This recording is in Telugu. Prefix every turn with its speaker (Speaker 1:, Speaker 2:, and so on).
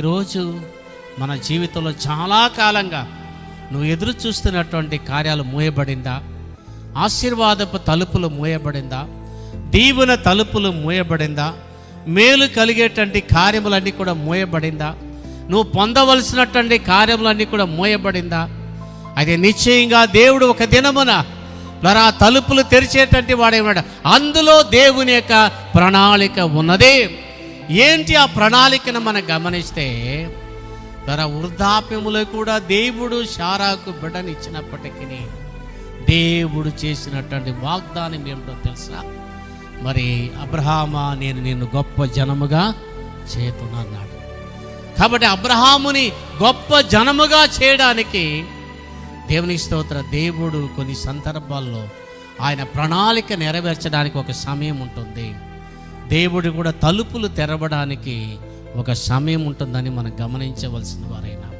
Speaker 1: ఈరోజు మన జీవితంలో చాలా కాలంగా నువ్వు ఎదురు చూస్తున్నటువంటి కార్యాలు మూయబడిందా? ఆశీర్వాదపు తలుపులు మూయబడిందా? దీవెన తలుపులు మూయబడిందా? మేలు కలిగేటువంటి కార్యములన్నీ కూడా మూయబడిందా? నువ్వు పొందవలసినటువంటి కార్యములన్నీ కూడా మూయబడిందా? అది నిశ్చయంగా దేవుడు ఒక దినమున మరి ఆ తలుపులు తెరిచేటువంటి వాడేమన్నాడు? అందులో దేవుని యొక్క ప్రణాళిక ఉన్నదే. ఏంటి ఆ ప్రణాళికను మనం గమనిస్తే తన వృద్ధాప్యములో కూడా దేవుడు శారాకు బిడ్డనిచ్చినప్పటికీ దేవుడు చేసినటువంటి వాగ్దానం ఏమిటో తెలుసా? మరి అబ్రహామా నేను నిన్ను గొప్ప జనముగా చేతునన్నాడు కాబట్టి అబ్రహాముని గొప్ప జనముగా చేయడానికి దేవుని స్తోత్ర దేవుడు కొన్ని సందర్భాల్లో ఆయన ప్రణాళిక నెరవేర్చడానికి ఒక సమయం ఉంటుంది. దేవుడు కూడా తలుపులు తెరవడానికి ఒక సమయం ఉంటుందని మనం గమనించవలసిన వారైనా.